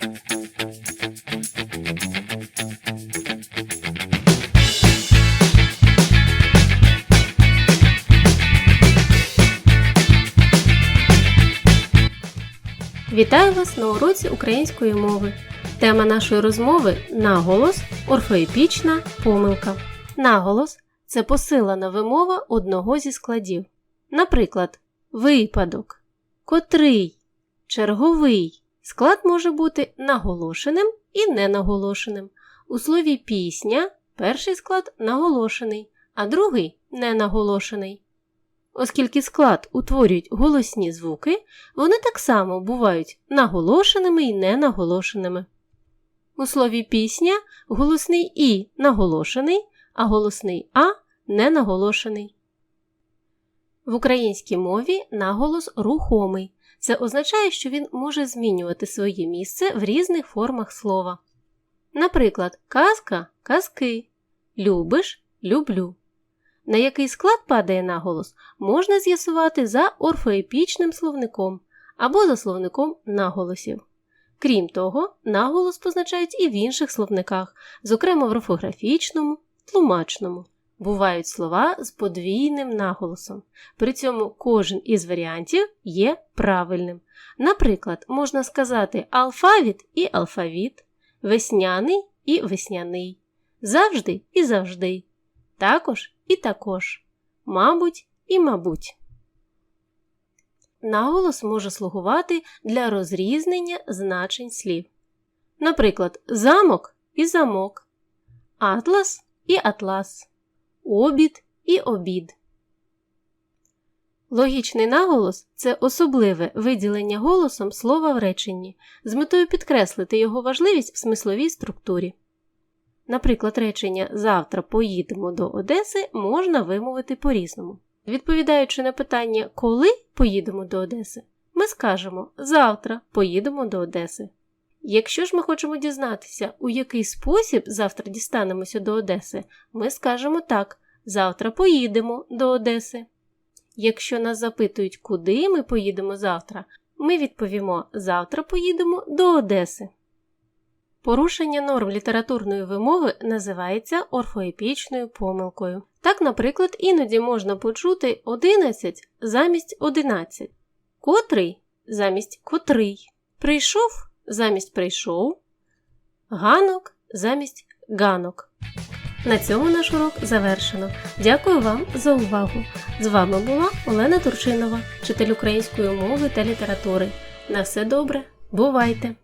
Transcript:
Вітаю вас на уроці української мови. Тема нашої розмови наголос, орфоепічна помилка. Наголос це посилена вимова одного зі складів. Наприклад, випадок, котрий, черговий. Склад може бути наголошеним і ненаголошеним. У слові пісня перший склад наголошений, а другий ненаголошений. Оскільки склад утворюють голосні звуки, вони так само бувають наголошеними і ненаголошеними. У слові пісня голосний І наголошений, а голосний А ненаголошений. В українській мові наголос рухомий. Це означає, що він може змінювати своє місце в різних формах слова. Наприклад, казка казки, любиш люблю. На який склад падає наголос, можна з'ясувати за орфоепічним словником або за словником наголосів. Крім того, наголос позначають і в інших словниках, зокрема в орфографічному, тлумачному. Бувають слова з подвійним наголосом. При цьому кожен із варіантів є правильним. Наприклад, можна сказати алфавіт і алфавіт, весняний і весняний, завжди і завжди, також і також, мабуть і мабуть. Наголос може слугувати для розрізнення значень слів. Наприклад, замок і замок, атлас і атлас, обід і обід. Логічний наголос це особливе виділення голосом слова в реченні з метою підкреслити його важливість в смисловій структурі. Наприклад, речення Завтра поїдемо до Одеси можна вимовити по-різному. Відповідаючи на питання Коли поїдемо до Одеси, ми скажемо Завтра поїдемо до Одеси. Якщо ж ми хочемо дізнатися, у який спосіб завтра дістанемося до Одеси, ми скажемо так: Завтра поїдемо до Одеси. Якщо нас запитують, куди ми поїдемо завтра, ми відповімо Завтра поїдемо до Одеси. Порушення норм літературної вимови називається орфоепічною помилкою. Так, наприклад, іноді можна почути 11 замість 11, котрий замість котрий, прийшов замість прийшов, ганок замість ганок. На цьому наш урок завершено. Дякую вам за увагу! З вами була Олена Турчинова, вчитель української мови та літератури. На все добре, бувайте!